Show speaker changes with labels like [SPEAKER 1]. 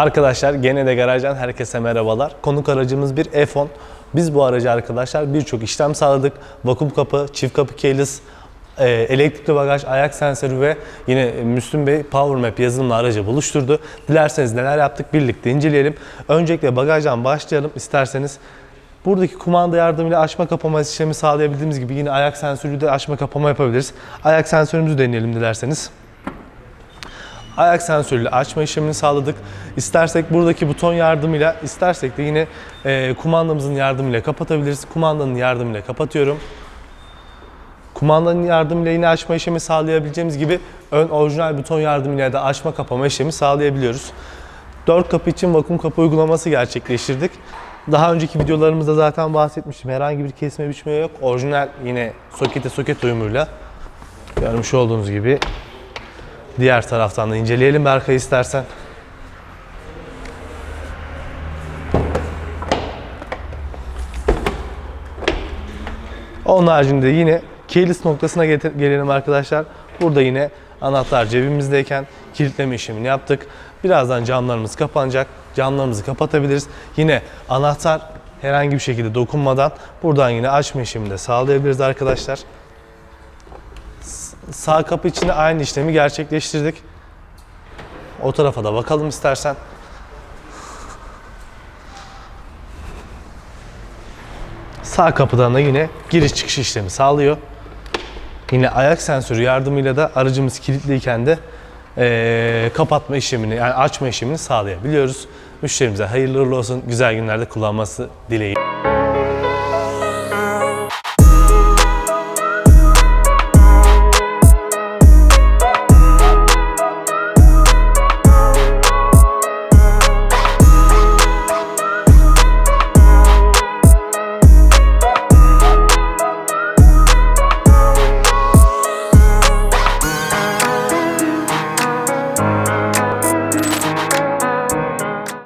[SPEAKER 1] Arkadaşlar gene de garajdan herkese merhabalar. Konuk aracımız bir F10. Biz bu aracı arkadaşlar birçok işlem sağladık. Vakum kapı, çift kapı keyless, e, elektrikli bagaj, ayak sensörü ve yine Müslüm Bey Power Map yazılımla aracı buluşturdu. Dilerseniz neler yaptık birlikte inceleyelim. Öncelikle bagajdan başlayalım. İsterseniz Buradaki kumanda yardımıyla açma kapama işlemi sağlayabildiğimiz gibi yine ayak sensörü de açma kapama yapabiliriz. Ayak sensörümüzü deneyelim dilerseniz. Ayak sensörüyle açma işlemini sağladık. İstersek buradaki buton yardımıyla, istersek de yine e, kumandamızın yardımıyla kapatabiliriz. Kumandanın yardımıyla kapatıyorum. Kumandanın yardımıyla yine açma işlemi sağlayabileceğimiz gibi ön orijinal buton yardımıyla da açma kapama işlemi sağlayabiliyoruz. 4 kapı için vakum kapı uygulaması gerçekleştirdik. Daha önceki videolarımızda zaten bahsetmiştim. Herhangi bir kesme biçme yok. Orijinal yine sokete soket uyumuyla görmüş olduğunuz gibi Diğer taraftan da inceleyelim Berkay istersen. Onun haricinde yine keyless noktasına gelelim arkadaşlar. Burada yine anahtar cebimizdeyken kilitleme işlemini yaptık. Birazdan camlarımız kapanacak. Camlarımızı kapatabiliriz. Yine anahtar herhangi bir şekilde dokunmadan buradan yine açma işlemini de sağlayabiliriz arkadaşlar. Sağ kapı için de aynı işlemi gerçekleştirdik. O tarafa da bakalım istersen. Sağ kapıdan da yine giriş çıkış işlemi sağlıyor. Yine ayak sensörü yardımıyla da aracımız kilitliyken de eee, kapatma işlemini yani açma işlemini sağlayabiliyoruz. Müşterimize hayırlı olsun, güzel günlerde kullanması dileğiyle.